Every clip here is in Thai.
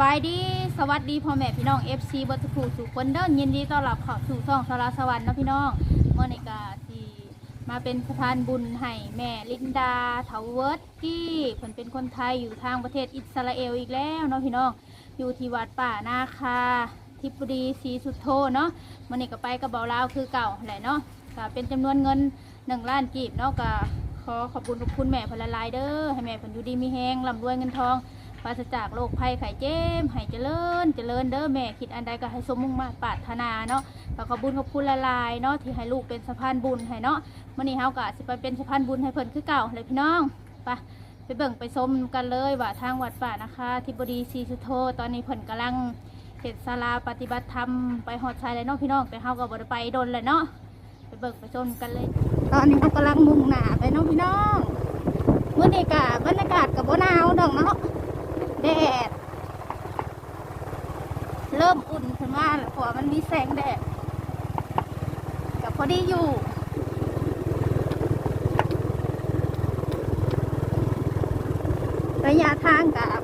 บายดีสวัสดีพ่อแม่พี่น้อง FC บัตถูสุขคนเดินยินดีต้อนรับเข้าสู่ช่องสารสวรรค์เนาะพี่น้องเมื่อในกาที่มาเป็นสะพานบุญให้แม่ลินดาเทาเวิร์ดกี้เพิ่นเป็นคนไทยอยู่ทางประเทศอิสราเอลอีกแล้วเนาะพี่น้องอยู่ที่วัดป่านาคา ทิบดีศรีสุโธเนาะเมื่อนี้ก็ไปกับเบาลาวคือเก่าแหละเนาะก็เป็นจำนวนเงินหนึ่งล้านกีบเนาะก็ขอขอบคุณขอบคุณแม่พนละลายเด้อให้แม่เพนอยู่ดีมีแฮงร่ำรวยเงินทอง ปราศจากโรคภัยไข้เจ็บให้เจริญ เจริญเด้อแม่คิดอันใดก็ให้สมมุ่งมาปรารถนาเนาะก็ขอบุญขอบคุณละลายเนาะที่ให้ลูกเป็นสะพานบุญให้เนาะมื้อนี้เฮาก็สิไปเป็นสะพานบุญให้เพิ่นคือเก่าเลยพี่น้องไปไปเบิ่งไปชมกันเลยว่าทางวัดป่านะคะทิบดีศรีสุโธตอนนี้เพิ่นกำลังเฮ็ดศาลาปฏิบัติธรรมไปฮอดชายเลยเนาะพี่น้องแต่เฮาก็บ่ได้ไปดนเลยเนาะไปเบิ่งไปชมกันเลย ตอนนี้เฮากำลังมุ่งหน้าไปเนาะพี่น้องเมื้อนี้ก็บรรยากาศก็บ่หนาวดอกเนาะ แดด เริ่มอุ่นขึ้นมาแล้วเพราะว่ามันมีแสงแดดกับพอดีอยู่ระยะทางกับ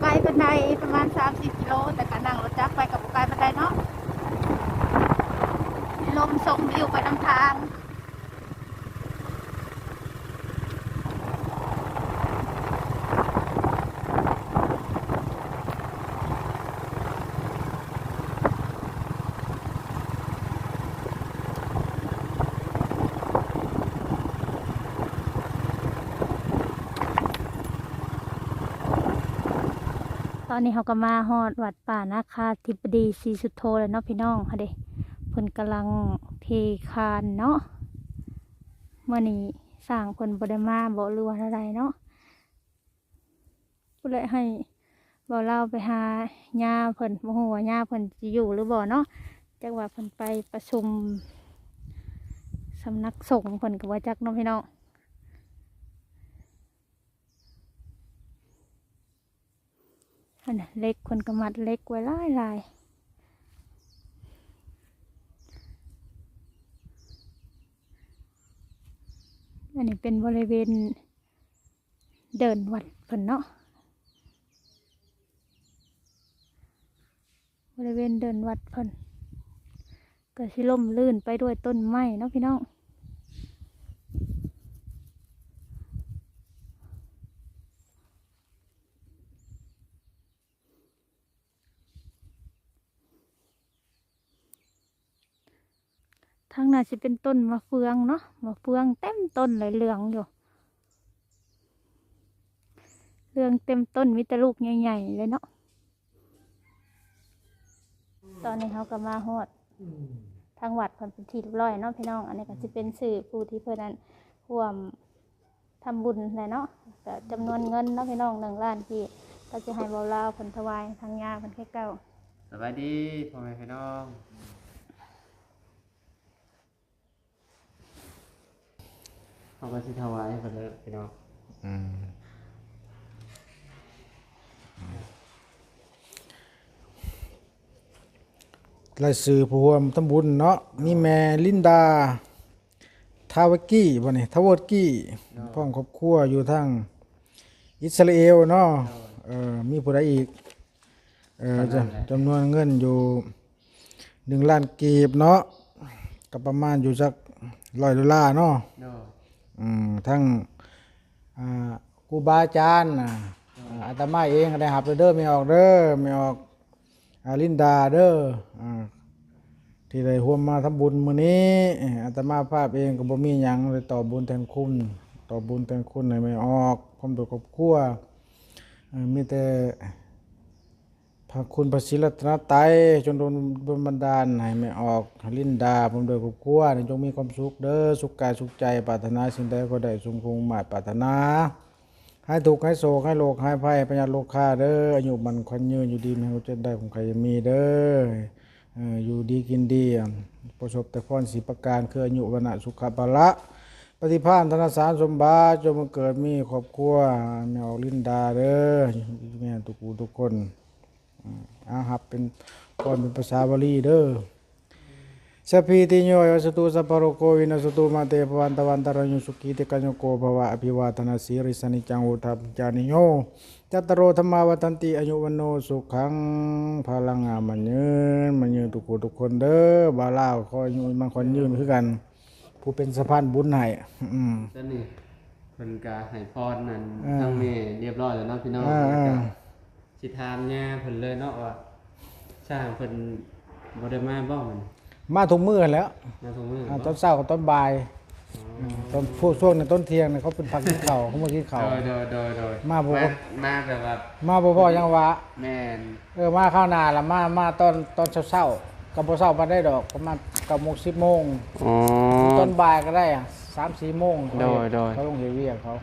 ไกลเป็นใดประมาณ 30กิโลแต่ก็นั่งรถจักรไปกับไกลบันไดเนาะลมส่งวิวไปนำทาง ต อนนี้เขาก็มาฮอดวัดป่านาคาธิบดีศรีสุดโธแล้วเนาะพี่น้องค่ะเด้เพิ่นกำลังเทคานเนาะเมื่อนี้สร้างเพิ่นบไดมาบ่รู้ว่าอะไรเนาะก็เลยให้บ่เล่าไปหาญาเพิ่นบ่ฮู้ว่าญาเพิ่นสิอยู่หรือบ่เนาะจักว่าเพิ่นไปประชุมสำนักสงฆ์เพิ่นก็บ่จักเนาะพี่น้อง อันน่ะเล็กคนกระมัดเล็กไว้ลายลายอันนี้เป็นบริเวณเดินวัดเพิ่นเนาะบริเวณเดินวัดเพิ่นก็สิล่มลื่นไปด้วยต้นไม้เนาะพี่น้อง ทางน่าจะเป็นต้นมะเฟืองเนาะมะเฟืองเต็มต้นเลยเหลืองอยู่เหลืองเต็มต้นมีแต่ลูกใหญ่ๆเลยเนาะตอนนี้เขาก็มาฮอดทางวัดเพิ่นเป็นที่เรียบร้อยเนาะพี่น้อง อันนี้ก็จะเป็นสื่อผู้ที่เพิ่นนั้นร่วมทำบุญเลยเนาะก็จำนวนเงินเนาะพี่น้องหนึ่งล้านที่ก็จะให้เบาลาวเพิ่นถวายทางยาเพิ่นแค่เก้าสวัสดีพ่อแม่พี่น้อง เขาก็สิถวายให้เพิ่นเลยพี่น้องอืมรายสื่อผู้ร่วมทำบุญเนาะมีแม่ลินดา ทาวกี้บ่นี่ทาวกี้พร้อมครอบครัวอยู่ทางอิสราเอลเนาะเออมีผู้ใดอีกเออจจำนวนเงินอยู่หนึ่งล้านกีบเนาะก็ประมาณอยู่สักร้อยดอลลาร์เนาะ เนาะ ทั้งครูบาอาจารย์น่ะอ่าตมาเองก็ได้หับเด้อไม่ออกเด้อไม่ออกอาลินดาเด้ออ่ที่ได้ร่วมมาทำบุญมื้อนี้อาตมาภาพเองก็บ่มีหยังเลยต่อบุญแทนคุณ ต่อบุญแทนคุณให้ไม่ออกพร้อมด้วยครอบครัวเอ่อมีแต่ พระคุณพระศิรัตนไตรัยจนโดนบนบันดาลให้ไม่ออกลินดาพร้อมด้วยครอบครัวนี่จงมีความสุขเด้อสุขกายสุขใจปรารถนาสิ่งใดก็ได้สมคงหมายปรารถนาให้ทุกให้โศกให้โลกให้ภัยปัญญาโลกาเด้ออายุมันควันยืนอยู่ดีไม่รู้จะได้ของใครจะมีเด้ออยู่ดีกินดีประสบแต่พรสีประการคืออายุวันสุขภาละปฏิภาณธนสารสมบัติจงมาเกิดมีครอบครัวแมวลินดาเด้อแม่ทุกูทุกคน อืมอาหับเป็นพรเป็นภาษาบาลีเด้อสพพีติโยยสตุสัพพะโรโควินาสตุมาเตภวันตวันตารยุสุขีติกัญโยโกภวะอภิวาทนาสีริสนิจังอุทัปจานิโยจัตตโรธรรมาวัตันติอายุวันโนสุขังพลังงามมันยืนมันยืนทุกคนทุกคนเด้อบาลาวคอยยืนมันคนยืนคือกัน ผู้เป็นสะพานบุญให้อืมแล้วนี่เพิ่นก็ให้พรนั่นอ่าทั้งแม่เรียบร้อยแล้วเนาะพี่น้องอ่าแล้วก็อ่า สิถามย่าเพิ่นเลยเนาะว่าสร้างเพิ่นบ่ได้มาบ่มันมาทุกมื้อแล้วมาทุกมื้ออ่าบ่ต้นเช้ากับต้นบ่ายตอนพวกช่วงในต้นเที่ยงเนี่ยเขาเป็นพักกินข้าวเขามากินข้าว โดยโดยโดยโดยมาบ่ มาแบบว่ามาบ่พอยังวะแม่นเออมาข้าวนาละมามาตอนตอนเช้าๆกับบ่เช้ามาได้ดอกประมาณ9โมง10โมงอ๋อ ตอนบ่ายก็ได้อะ3 4โมงโดยโดย เขาลงเฮเวียกเขา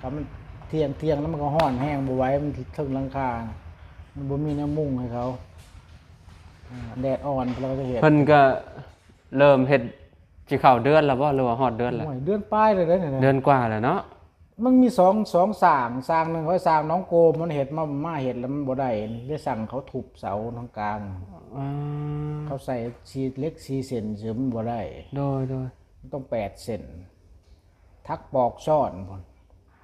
ถ้ามัน เที่ยงเที่ยงแล้วมันก็ร้อนแห้งบ่ไหวมันถึงหลังคามันบ่มีน้ำมุงให้เขาอ่าแดดอ่อนเราก็จะเห็นเพิ่นก็เริ่มเฮ็ดสิเข้าเดือนแล้วบ่หรือว่าฮอดเดือนแล้ว โอ้ยเดือนปลายเลยเด้อเนี่ยเดือนกว่าแล้วเนาะมันมีสองสองสร้างสร้างหนึ่งเขาสร้างน้องโกมมันเห็ดมามาเห็ดแล้วมันบ่ได้ได้สั่งเขาทุบเสาทางกลาง อ่าเขาใส่ชีเล็กชีเซนเสริมนบ่ได้โดยโดยมันต้องแปดเซนทักปอกซ่อนพน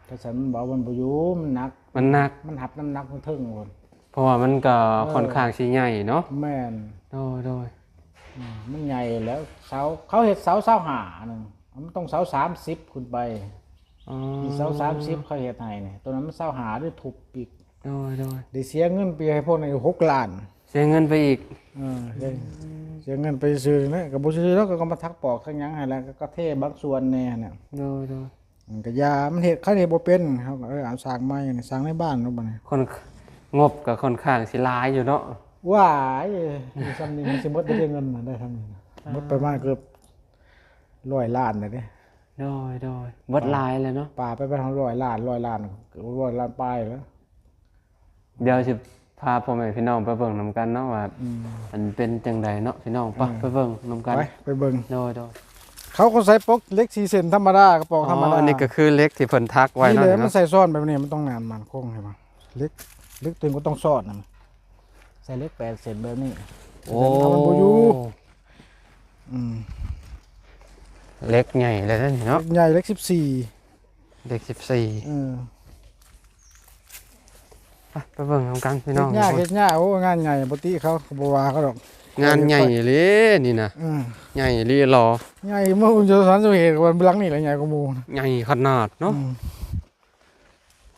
ถ้าฉันมันบอกมันบ่อยู่มันหนัก มันหนัก มันหับน้ำหนักมันทึ่งพนเพราะว่ามันก็ค่อนข้างสิใหญ่เนาะแม่นโดยโดยอืมมันใหญ่แล้วเสาเขาเห็ดเสาเสาหาหนึ่งมันต้องเสาสามสิบขึ้นไปอ๋อมีเสาสามสิบเขาเห็ดให้เนี่ยตัวนั้นมันเสาหาด้วยทุบปีกโดยโดยได้เสียเงินไปให้พวกในหกล้าน เสียเงินไปอีกเออได้เสียเงินไปซื้อนะกับบุซื้อแล้วก็มาทักปอกทั้งหยังให้แล้วก็เทบางส่วนแน่เนี่ยโดยโดย มันก็ยามันเห็ดเขาเห็ดบ่เป็นเขาก็เออเอาสร้างไม้นี่สร้างในบ้านเนาะบัดนี้คนงบก็ค่อนข้างสิหลายอยู่เนาะว้ายมีซ้ำนี่มันสิหมดได้เงินน่ะได้ทำนี่นะหมดประมาณเกือบร้อยล้านเลยเด้โดยโดยเบิดหลายเลยเนาะป่าไปไปทางร้อยล้านร้อยล้านเกือบร้อยล้านปลายแล้ว เดี๋ยวสิพาพ่อแม่พี่น้องไปเบิ่งนํกันเนาะว่าอืมมันเป็นจังใดเนาะพี่น้องไปไปเบิ่งนํกันไปไปเบิ่งโดยโดย เขาก็ใส่ปกเล็ก4เซนธรรมดากระปอกธรรมอ๋ดาอนี่ก็คือเล็กที่เพิ่นทักไว้นี่เนาะเลยมันเนาะใส่ซ่อนแบบนี้มันต้องนานมันคงใช่ปะเล็กเล็กตัวเองก็ต้องซ่อนนะใส่เล็กแปดเซนแบบนี้โอ้มันบ่อยู่อืมเล็กใหญ่เลยนะนี่เนาะใหญ่เล็กสิบสี่เด็ก14เออไปไปเบิ่งนํกันพี่เฮ็น้อดงยากเฮ็ดยากโอ้งานใหญ่ปกติเขาเขาบ่ว่าเขาดอก งานใหญ่เลยนี่นะอืมใหญ่เลยรอใหญ่เมื่อคุณจะสันสุเหตุวันหลังนี่แหละใหญ่กว่าหมู่นะใหญ่ขนาดเนาะอืม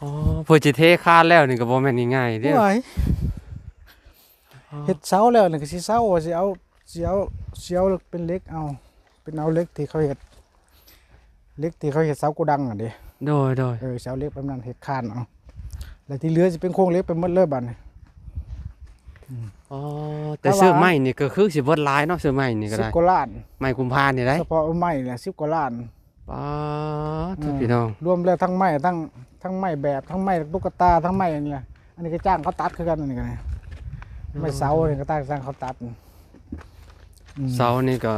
อ๋อเพื่อจิเทคานแล้วนี่ก็บ่แม่นง่ายๆเด้อไหวเฮ็ดเสาแล้วนี่ก็สิเสาว่าสิเอาสิเอาสิเอาเป็นเหล็กเอา เป็นเอาเหล็กที่เขาเฮ็ดเหล็กที่เขาเฮ็ดเสาโกดังอะเด้โดยโดยเออเสาเหล็กแบบนั้นเฮ็ดคานเอาแล้วที่เหลือสิเป็นโครงเหล็กไปหมดเลยบัดนี้ อ๋อแต่ซื้อไม้นี่ก็คือสิเบิดหลายเนาะซื้อไม้นี่ก็สิบได้กว่าล้านไม้กุมภานี่ได้เฉพาะเอาไม้เนี่ย10กว่าล้านป้าดพี่น้องรวมแล้วทั้งไม้ทั้งทั้งไม้แบบทั้งไม้ตุ๊กตาทั้งไม้อันนี้แหละอันนี้ก็จ้างเขาตัดคือกันอันนี้กันไม้เสาเนี่ยก็จ้างจ้างเขาตัดอืมเสานี่ก็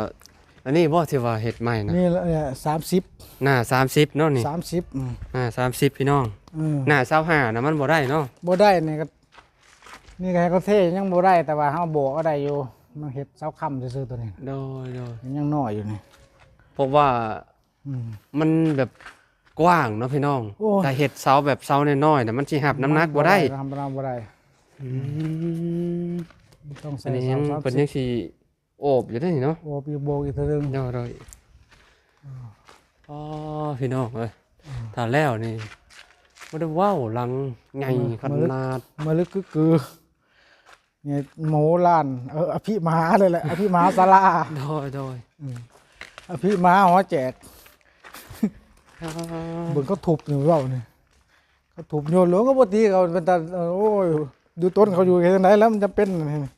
อันนี้บ่ที่ว่าเฮ็ดไม้นะนี่เนี่ยสามสิบหน้า30เนาะนี่สามสิบอืมหน้า30พี่น้องอืมหน้า25น่ะมันบ่ได้เนาะบ่ได้นี่ก็ นี่ก็ให้เขาเทยังบ่ได้แต่ว่าเฮาโบกเอาได้อยู่มันเฮ็ดเสาค้ำซื่อๆตัวนี้โดยโดยยังน้อยอยู่นี่เพราะว่าอืม มันแบบกว้างเนาะพี่น้อง โอ้ย แต่เฮ็ดเสาแบบเสาน้อยๆน่ะมันสิหับน้ำหนักบ่ได้ทำบ่ได้บ่ได้อืมต้องอัใส่นนี้เสายังสามเป็นสิยับงสิโอบอยู่ได้นี่เนาะ โอ้ปีโบกอีกเทื่อนึง เดี๋ยวเราอ๋อพี่น้องเอ้ยถ้าแล้วนี่บ่ได้เว้าหลังใหญ่ขนาดมาลึกกึกกือ เนี่ยโมล้านเอออภิมหาเลยแหละอภิมหาศาลาโดยโดยอภิมหาหัวแจกเบิ่งเขาทุบอยู่เว้านี่เขาทุบโยนหลวงก็บ่ตีเขาเป็นตาเออโอ้ยดูต้นเขาอยู่แค่ไหนแล้วมันจะเป็นนี่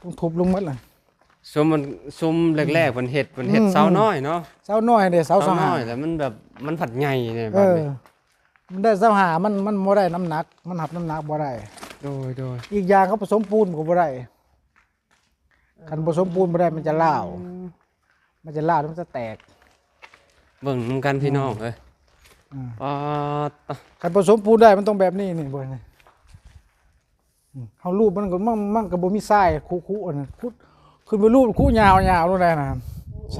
ต้องทุบลงหมดล่ะซุมมันซุมแรกๆเพิ่นเฮ็ดเพิ่นเฮ็ดอืมเสาน้อยเนาะเสาน้อยเด้เสาสเสาหาน้อยแต่มันแบบมันผัดใหญ่เนี่ยเอแบบอนี้มันได้เสาหามันมันบ่ได้น้ำหนัก มันหับน้ำหนักบ่ได้ โดยโดยอีกอย่างเขาผสมปูนก็บ่ได้คันผสมปูนบ่ได้มันจะล่าวมันจะล่าวแล้วมันจะแตกเบิ่งนำกันพี่น้องเอ้ยอืมปาดตะคันผสมปูนได้มันต้องแบบนี้นี่บ่นี่อืมเฮารูปมันก็มันมันก็บ่มีทรายคุๆอันนั้นคุดขึ้นไปรูปคู่ยาวยาวๆนู่นได้นะ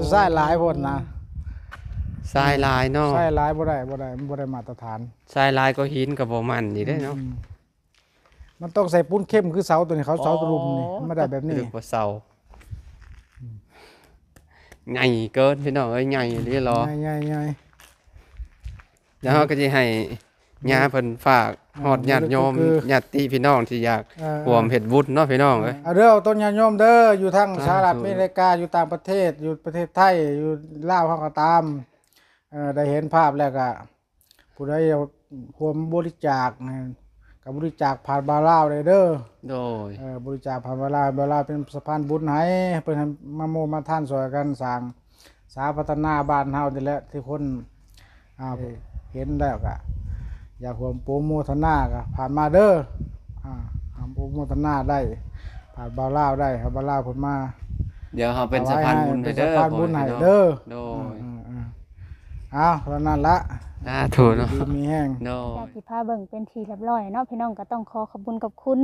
ใส่หลายพนนะทรายลายเนาะใส่หลายบ่ได้บ่ได้มันบ่ได้มาตรฐาน ทรายลายก็หินกับบ่มันนี่ได้เนาะอืม มันต้องใส่ปุ้นเข้มคือเสาตัวนี้เขาเสาตะลุมนี่มันไม่ได้แบบนี้หรือว่าเสาใหญ่เกินพี่น้องเอ้ยใหญ่นี่รอใหญ่ใหญ่แล้วเราก็จะให้ญาเพิ่นฝากฮอดญาติโยมคือ ญาติพี่น้องที่อยากเออ รวมเฮ็ดบุญเนาะพี่น้องเอ้ย เอาเด้อเอาต้นยาโยมเด้ออยู่ทั้งสาธุสหรัฐอเมริกาอยู่ต่างประเทศ อยู่ประเทศไทยอยู่ลาวเขาก็ตามเออได้เห็นภาพแล้วก็ผู้ใดเอาความบริจาคนะ กับบริจาคผ่านบาร์ลาวเลยเด้อโดยเออบริจาคผ่านบาร์ลาวบาร์ลาวเป็นสะพานบุญให้เพิ่นให้มาโมมาท่านสวยกันสร้างสาพัฒนาบ้านเฮานี่แหละที่คนอ่าเห็นแล้วก็อยากรวมโปรโมทนาก็ผ่านมาเด้ออ่าทำโปรโมทนาได้ ผ่านบาร์ลาวได้ครับบาร์ลาวเพิ่นมาเดี๋ยวเราเป็นสะพานบุญให้เป็นเด้อสะพานบุญให้พ่อพี่น้องเด้อโดยอืมอืม เอาเท่านั้นละสาธุเนาะดีมีแห้งโดจากยที่พาเบิ่งเป็นทีเรียบร้อยเนาะพี่น้องก็ต้องขอขอบคุณกับคุณ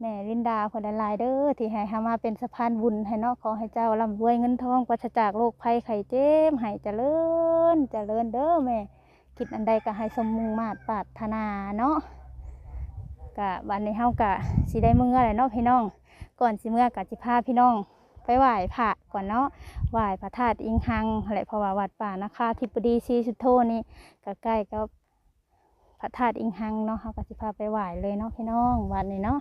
แม่ลินดาคนละลายๆเด้อที่ให้เฮามาเป็นสะพานบุญให้เนาะขอให้เจ้าร่ำรวยเงินทองปราศจากโรคภัยไข้เจ็บให้เจริญเจริญเด้อแม่คิดอันใดก็ให้สมมุ่งมาตรปรารถนาเนาะกะวันนี้เฮากะสิได้มื้อแหละเนาะพี่น้อง ก่อนสิเมื่อกะสิพาพี่น้อง ไปไหว้พระก่อนเนาะไหว้พระธาตุอิงหังแหละเพราะว่าวัดป่านะคะทิปดีซีสุโธนี่ก็ใกล้กับพระธาตุอิงหังเนาะเฮาก็สิพาไปไหว้เลยเนาะพี่น้องวันนี้เนาะ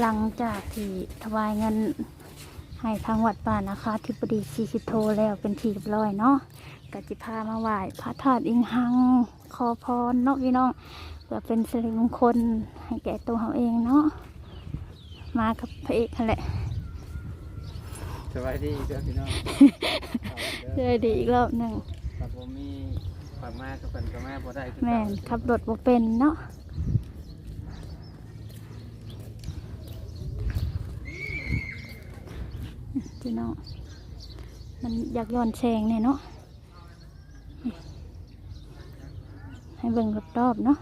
หลังจากที่ถวายเงินให้ทางวัดป่านะคะทิบดีซีสิโทแล้วเป็นทีเรียบร้อยเนาะก็จิพามาไหว้พระธาตุอิงหังขอพรเนาะพี่น้องเพื่อเป็นสิริมงคลให้แก่ตัวเขาเองเนาะมากับพระเอกนั่นแหละ สวัสดีเด้อพี่น้องเจอดีอีกรอบหนึ่งครับผมมีความมากกับเพิ่นก็มาบ่ได้คือแม่นเก่าขับรถบ่เป็นเนาะพี่น้องมันอยากย้อนแสงเนี่ยเนาะให้เบิ่งรอบๆเนาะ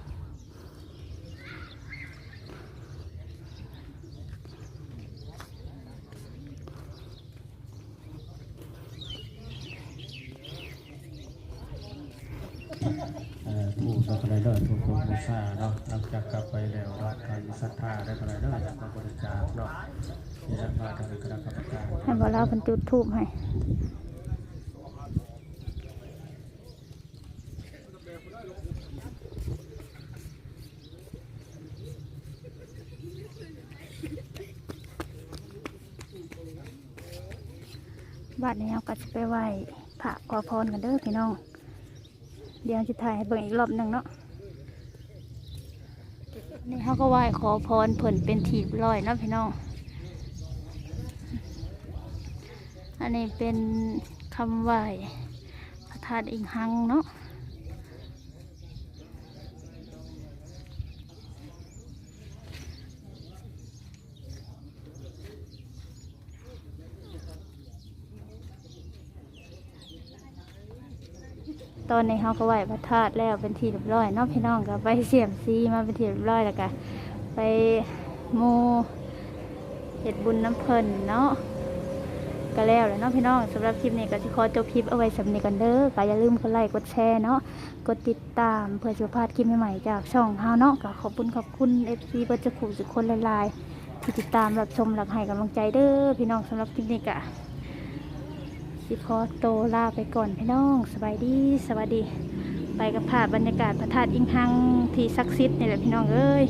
เอ่อผู้สักไร เดอร์ผู้คนบูชาเนาะหลังจากกลับไปแล้วเนาะใครศรัทธาได้อะไรเดอร์อยากบริจาคเนาะที่รับมาทางคณะกรรมการให้บ่เราเป็นจุดทูบให้บัดนี้เราก็จะไปไหว้พระขอพรกันเด้อพี่น้อง เดี๋ยวจะถ่ายให้เบิ่งอีกรอบหนึ่งเนาะ นี่เขาก็ไหว้ขอพรเพิ่นเป็นทีบลอยนะพี่น้อง อันนี้เป็นคำไหว้พระธาตุอิงหังเนาะ ตอนในเขาก็ไหวพระธาตุแล้วเป็นที่เรียบร้อยเนาะพี่น้องก็ไปเสียมซีมาเป็นที่เรียบร้อยแล้วก็ไปโมเห็ดบุญน้ำเพลินเนาะก็แล้วแล้วเนาะพี่น้องสำหรับคลิปนี้ก็จะขอจบคลิปเอาไว้สำเนีกันเด้อก็อย่าลืมกดไลค์กดแชร์เนาะกดติดตามเพื่อจะพลาดคลิปใหม่ๆจากช่องเฮาเนาะก็ขอบคุณขอบคุณ FC เบอร์จะขู่สุดคนลายๆที่ติดตามรับชมรับให้กำลังใจเด้อพี่น้องสำหรับคลิปนี้ก็ สิขอโตลาไปก่อนพี่น้องสบายดีสวัสดี ไปกับภาพบรรยากาศพระธาตุอิงหังที่ศักดิ์สิทธิ์นี่แหละพี่น้องเอ้ย